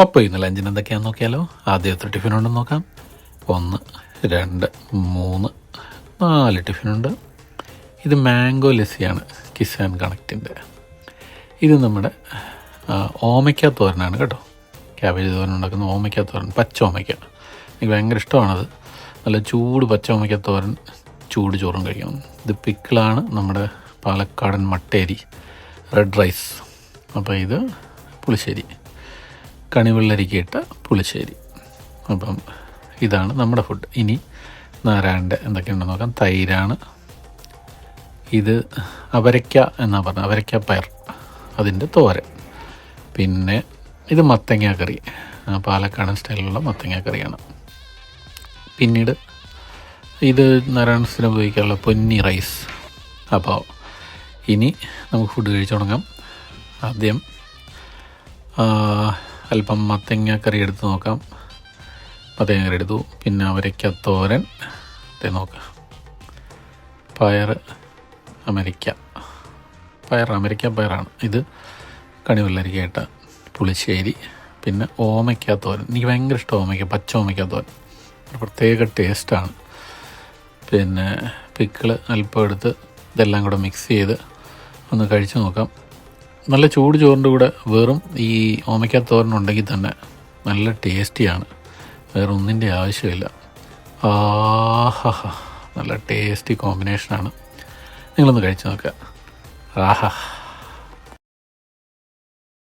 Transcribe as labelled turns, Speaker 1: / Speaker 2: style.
Speaker 1: അപ്പോൾ ഇന്ന് ലഞ്ചിന് എന്തൊക്കെയാണെന്ന് നോക്കിയാലോ? ആദ്യത്തെ ടിഫിൻ ഉണ്ടെന്ന് നോക്കാം. ഒന്ന് രണ്ട് മൂന്ന് നാല് ടിഫിനുണ്ട് ഇത് മാംഗോ ലസ്സിയാണ് കിസാൻ കണക്റ്റിന്റെ ഇത് നമ്മുടെ ഓമയ്ക്ക തോരനാണ് കേട്ടോ. ക്യാബേജ് തോരൻ ഉണ്ടാക്കുന്ന ഓമയ്ക്ക തോരൻ പച്ച ഓമയ്ക്ക. എനിക്ക് ഭയങ്കര ഇഷ്ടമാണത്. നല്ല ചൂട് പച്ച ഓമയ്ക്ക തോരൻ ചൂട് ചോറും കഴിക്കണം ഇത് പിക്കിളാണ് നമ്മുടെ പാലക്കാടൻ മട്ടേരി റെഡ് റൈസ്. അപ്പോൾ ഇത് പുളിശ്ശേരി. കണിവെള്ളരിക്കയിട്ട പുളിശ്ശേരി. അപ്പം ഇതാണ് നമ്മുടെ ഫുഡ്. ഇനി നാരായണന്റെ എന്തൊക്കെയുണ്ടെന്ന് നോക്കാം. തൈരാണ്. ഇത് അവരയ്ക്ക എന്നാണ് പറഞ്ഞത്. അവരയ്ക്ക പയർ. അതിന്റെ തോരൻ. പിന്നെ ഇത് മത്തങ്ങ കറി. പാലക്കാടൻ സ്റ്റൈലിലുള്ള മത്തങ്ങ കറിയാണ്. പിന്നീട് ഇത് നാരായണത്തിന് ഉപയോഗിക്കാനുള്ള പൊന്നി റൈസ്. അപ്പോൾ ഇനി നമുക്ക് ഫുഡ് കഴിച്ചു തുടങ്ങാം. ആദ്യം അല്പം മത്തങ്ങ കറി എടുത്ത് നോക്കാം. മത്തങ്ങ കറി എടുത്തു. പിന്നെ അവരയ്ക്ക തോരൻ. നോക്കാം. പയർ അമരിക്ക. പയർ അമരിക്ക പയറാണ്. ഇത് കണിവെള്ളരിക്കയിട്ട പുളിശ്ശേരി. പിന്നെ ഓമയ്ക്ക തോരൻ. എനിക്ക് ഭയങ്കര ഇഷ്ടം ഓമയ്ക്ക പച്ച ഓമയ്ക്ക തോരൻ. പ്രത്യേക ടേസ്റ്റാണ്. പിന്നെ പിക്കിൾ അല്പം എടുത്ത് ഇതെല്ലാം കൂടെ മിക്സ് ചെയ്ത് ഒന്ന് കഴിച്ചു നോക്കാം. നല്ല ചൂട് ചോറിന്റെ കൂടെ വെറും ഈ ഓമയ്ക്ക തോരനുണ്ടെങ്കിൽ തന്നെ നല്ല ടേസ്റ്റിയാണ്. വേറെ ഒന്നിന്റെ ആവശ്യമില്ല. ആഹാ നല്ല ടേസ്റ്റി കോമ്പിനേഷനാണ്. നിങ്ങളൊന്ന് കഴിച്ചു നോക്കുക ആഹാ.